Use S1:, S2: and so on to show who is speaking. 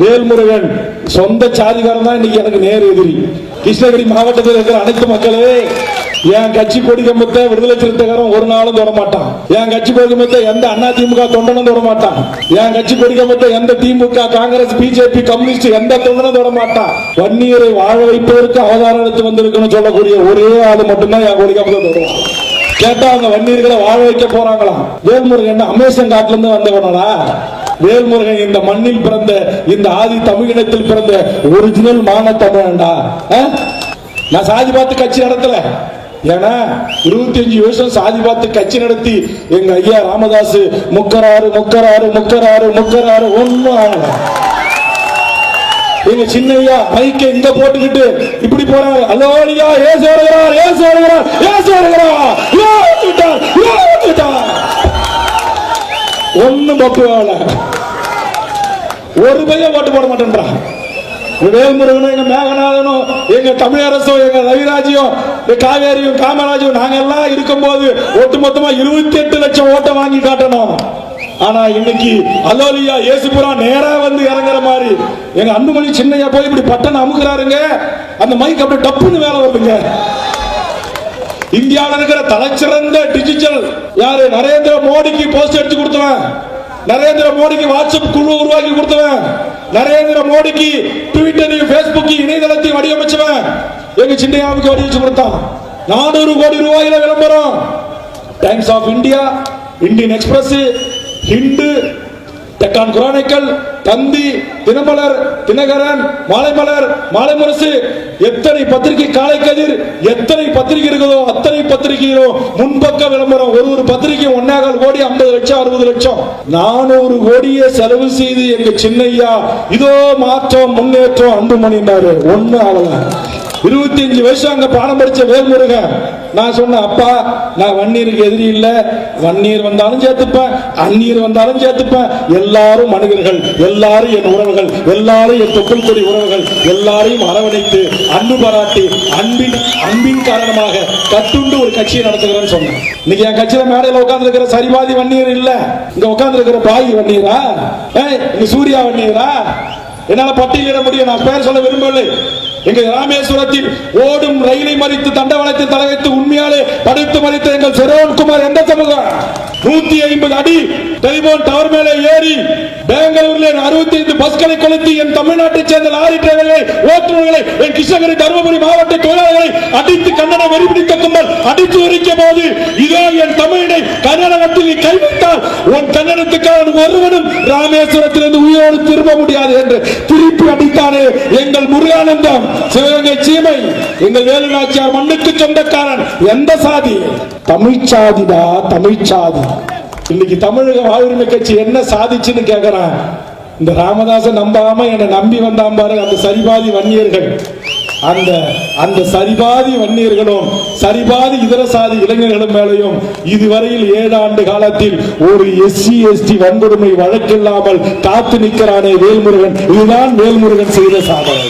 S1: வேல்முருகன் சொந்த சாதிகாரன் தான் இன்னைக்கு எனக்கு நேர் எதிரி. கிருஷ்ணகிரி மாவட்டத்தில் இருக்கிற அனைத்து மக்களே என் கட்சி கொடி கம்பத்தை விடுதலை சிறுத்தைகாரன் ஒரு நாளும் தொட மாட்டான் என் கட்சி கொடி கம்பத்தை எந்த அண்ணா திமுக தொண்டனும் தொட மாட்டான் என் கட்சி கொடி கம்பத்தை எந்த திமுக காங்கிரஸ் பிஜேபி கம்யூனிஸ்ட் எந்த தொண்டனும் தொட மாட்டான் வன்னியரை வாழ வைப்பதற்கு அவதாரம் எடுத்து வந்திருக்குன்னு சொல்லக்கூடிய ஒரே ஆள் மட்டும்தான் என் கொடி கம்பத்தை தொடுவான் கேட்டா அவங்க வன்னியர்களை வாழ வைக்க போறாங்களாம். வேல்முருகன் அமேசன் காட்டுல இருந்து வந்தவனா வேல்முருகன் இந்த மண்ணில் பிறந்த இந்த ஆதி தமிழினத்தில் பிறந்த ஒரிஜினல் மான தமிழன்டா ஆ? நான் சாதி பார்த்து கட்சி நடத்தல ஏன்னா இருபத்தி அஞ்சு வருஷம் சாதி பார்த்து கட்சி நடத்தி எங்க ஐயா ராமதாஸ் முக்கராறு முக்கராறு முக்கராறு முக்கராறு ஒண்ணும் ஆகல எங்க சின்னையா பைக்கை இங்க போட்டுக்கிட்டு இப்படி போறாரு அலோலியா ஏசு வருகிறார் ஏசு வருகிறார் ஏசு வருகிறார் ஒன்னும் பப்பு ஒரு பையன் ஓட்டு போட மாட்டேன்றான் வேல்முருகனும் எங்க மேகநாதனும் எங்க தமிழரசும் எங்க ரவிராஜியும் காவேரியும் காமராஜும் நாங்க எல்லாம் இருக்கும் போது ஒட்டுமொத்தமா இருபத்தி எட்டு லட்சம் ஓட்டை வாங்கி காட்டணும். ஆனா இன்னைக்கு அலோலியா இயேசுபுரா நேரா வந்து இறங்குற மாதிரி எங்க அன்புமணி சின்னையா போய் இப்படி பட்டன் அமுக்குறாருங்க. அந்த மைக் அப்படி டப்புன்னு வேலை வருதுங்க. இந்தியாவில் இருக்கிற தலைச்சிறந்த டிஜிட்டல் யாரு? நரேந்திர மோடிக்கு போஸ்ட் எடுத்து கொடுத்தவன். நரேந்திர மோடிக்கு வாட்ஸ்அப் குழு உருவாக்கி கொடுத்தவன். நரேந்திர மோடிக்கு ட்விட்டரையும் பேஸ்புக் இணையதளத்தையும் வடிவமைச்சவன். எங்க சின்னையாவுக்கு வடிவமைச்சு கொடுத்தான். நானூறு கோடி ரூபாயில விளம்பரம். Times of India Indian Express Hindu Deccan Chronicle Thanthi Dinamalar Dinakaran Malaimalar Malaimurasu எத்தனை பத்திரிகை காலை கதிர் எத்தனை பத்திரிகை இருக்குதோ அத்தனை பத்திரிகையும் முன்பக்க விளம்பரம் ஒரு ஒரு பத்திரிகையும் ஒன்னாக கோடி ஐம்பது லட்சம் அறுபது லட்சம். நானூறு கோடியை செலவு செய்து எங்க சின்னையா இதோ மாற்றம் முன்னேற்றம் அன்புமணினாரு ஒன்னு ஆகல இருபத்தி அஞ்சு வருஷம் அங்க பாடம் படிச்ச வேல்முருகன். நான் சொன்னேன் அப்பா நான் வன்னீருக்கு எதிரி இல்ல. வன்னீர் வந்தாலும் சேர்த்துப்பேன் அந்நீர் வந்தாலும் சேர்த்துப்பேன். எல்லாரும் மனிதர்கள் எல்லாரும் என் உறவுகள் எல்லாரும் என் தொப்புள் கொடி உறவுகள் எல்லாரையும் அரவணைத்து அன்பு பாராட்டி அன்பின் அன்பின் காரணமாக கட்டுண்டு ஒரு கட்சியை நடத்துகிறேன்னு சொன்னேன். இன்னைக்கு என் கட்சியில மேடையில உட்கார்ந்து இருக்கிற சரிபாதி வன்னியர் இல்ல. இங்க உட்கார்ந்து இருக்கிற பாய் வன்னீரா சூர்யா வன்னீரா என்னால பட்டியலிட முடியும். நான் பெயர் சொல்ல விரும்பவில்லை. எங்கள் ராமேஸ்வரத்தில் ஓடும் ரயிலை மறித்து தண்டவாளத்தில் தலைவைத்து உண்மையாலே படுத்து மறித்த எங்கள் சிரோன்குமார் எந்த சமூகம்? நூத்தி ஐம்பது அடி டெலிபோன் டவர் மேலே ஏறி பெங்களூர்ல அறுபத்தி ஐந்து பஸ்களை கொளுத்தி என் தமிழ்நாட்டை சேர்ந்த லாரி டிரைவர்களை ஓட்டுநர்களை என் கிருஷ்ணகிரி தருமபுரி மாவட்ட தொழிலாளர்களை அடித்து வெறிபிடித்த கும்பல் அடித்து போது இதோ என் தமிழனை கர்நாடகத்தில் நீ கைவிட்டால் உன் கன்னடத்துக்கான ஒருவனும் ராமேஸ்வரத்திலிருந்து உயிரோடு திரும்ப முடியாது என்று திருப்பி அடித்தானே எங்கள் முருகானந்தம். சிவகங்கை சீமை எங்கள் வேலுநாச்சியார் மண்ணுக்கு சொந்தக்காரன் எந்த சாதி? தமிழ் சாதிடா தமிழ் சாதி. இன்னைக்கு தமிழக வாழ்வுரிமை கட்சி என்ன சாதிச்சுன்னு கேக்குறான்? இந்த ராமதாசன் நம்பாம என்னை நம்பி வந்தான் பாரு அந்த சரிபாதி வன்னியர்கள். அந்த அந்த சரிபாதி வன்னியர்களும் சரிபாதி இதர சாதி இளைஞர்களும் மேலையும் இதுவரையில் ஏழு ஆண்டு காலத்தில் ஒரு எஸ்சி எஸ்டி வன்கொடுமை வழக்கில்லாமல் காத்து நிற்கிறானே வேல்முருகன். இதுதான் வேல்முருகன் செய்த சாதனை.